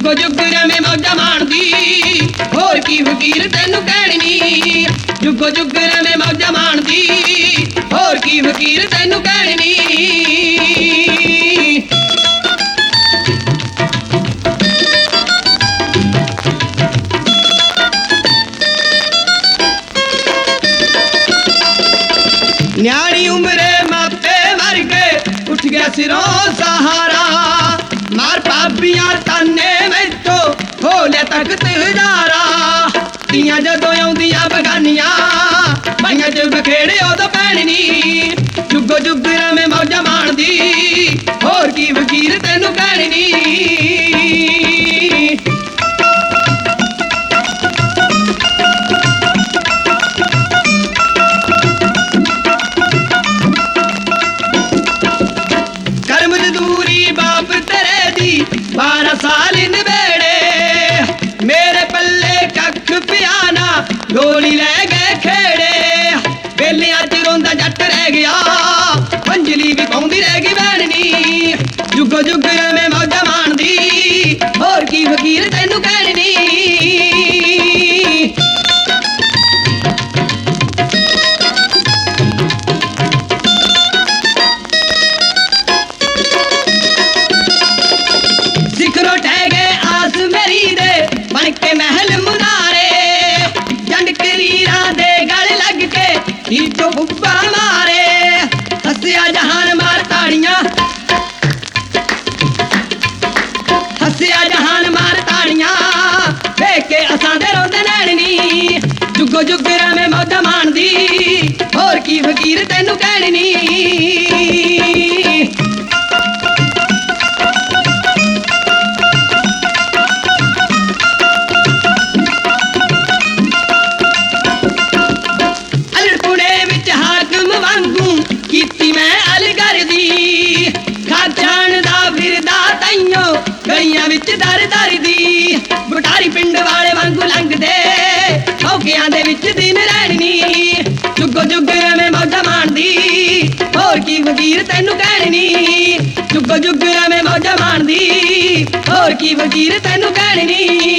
ਜੁਗੋ ਜੁਗ ਰਵੇਂ ਮੌਜਾਂ ਮਾਣਦੀ। ਹੋਰ ਕੀ ਫਕੀਰ ਤੈਨੂੰ ਕਹਿਣੀ ਜੁਗੋ ਜੁਗ ਰਵੇਂ ਮੌਜਾਂ ਮਾਣਦੀ। ਹੋਰ ਕੀ ਫਕੀਰ ਤੈਨੂੰ ਕਹਿਣੀ ਨਿਆਣੀ ਉਮਰੇ ਮਾਪੇ ਵਰਗੇ ਉੱਠ ਗਿਆ ਸਿਰੋਂ ਸਹਾਰਾ। ਮਾਰ ਪਾਪੀਆਂ ਤਾਨੇ ਮੈਥੋਂ ਹੋ ਤਖਤ ਹਜ਼ਾਰਾ ਤੀਆਂ ਜਦੋਂ ਆਉਂਦੀਆਂ ਬਗਾਨੀਆਂ ਬਾਈਆਂ ਚ ਬਖੇੜੇ ਉਦੋਂ ਪੈਣਨੀ। ਜੁਗੋ ਜੁਗ ਰਵੇਂ ਮੌਜਾਂ ਮਾਣਦੀ, ਹੋਰ ਕੀ ਵਕੀਰ ਤੈਨੂੰ ਕਹਿਣੀ ਕਰ ਮਜ਼ਦੂਰੀ ਬਾਪ ਤੇਰੇ ਦੀ 12 ਸਾਲ ਨਵੇੜੇ கோலிலக ਹੀ ਤੋਂ ਮਾਰੇ। ਹੱਸਿਆ ਜਹਾਨ ਮਾਰ ਤਾੜੀਆਂ। ਹੱਸਿਆ ਜਹਾਨ ਮਾਰ ਤਾੜੀਆਂ। ਵੇਖ ਕੇ ਅਸਾਂ ਦੇ ਰੋਂਦੇ ਨੈਣਨੀ ਜੁਗੋ ਜੁਗ ਰਵੇਂ ਮੌਜਾਂ ਮਾਣਦੀ। ਹੋਰ ਕੀ ਫਕੀਰ ਤੈਨੂੰ ਕਹਿਣੀ ਵਿੱਚ ਦਰ ਦੀ ਬਟਾਰੀ ਪਿੰਡ ਵਾਲੇ ਵਾਂਗੂ ਲੰਘਦੇ। ਹੌਕਿਆਂ ਦੇ ਵਿੱਚ ਦਿਨ ਰਹਿਣੀ, ਜੁਗੋ ਜੁਗ ਰਵੇਂ ਮੌਜਾਂ ਮਾਣਦੀ। ਹੋਰ ਕੀ ਵਜ਼ੀਰ ਤੈਨੂੰ ਕਹਿਣੀ, ਜੁਗੋ ਜੁਗ ਰਵੇਂ ਮੌਜਾਂ ਮਾਣਦੀ। ਹੋਰ ਕੀ ਵਜ਼ੀਰ ਤੈਨੂੰ ਕਹਿਣੀ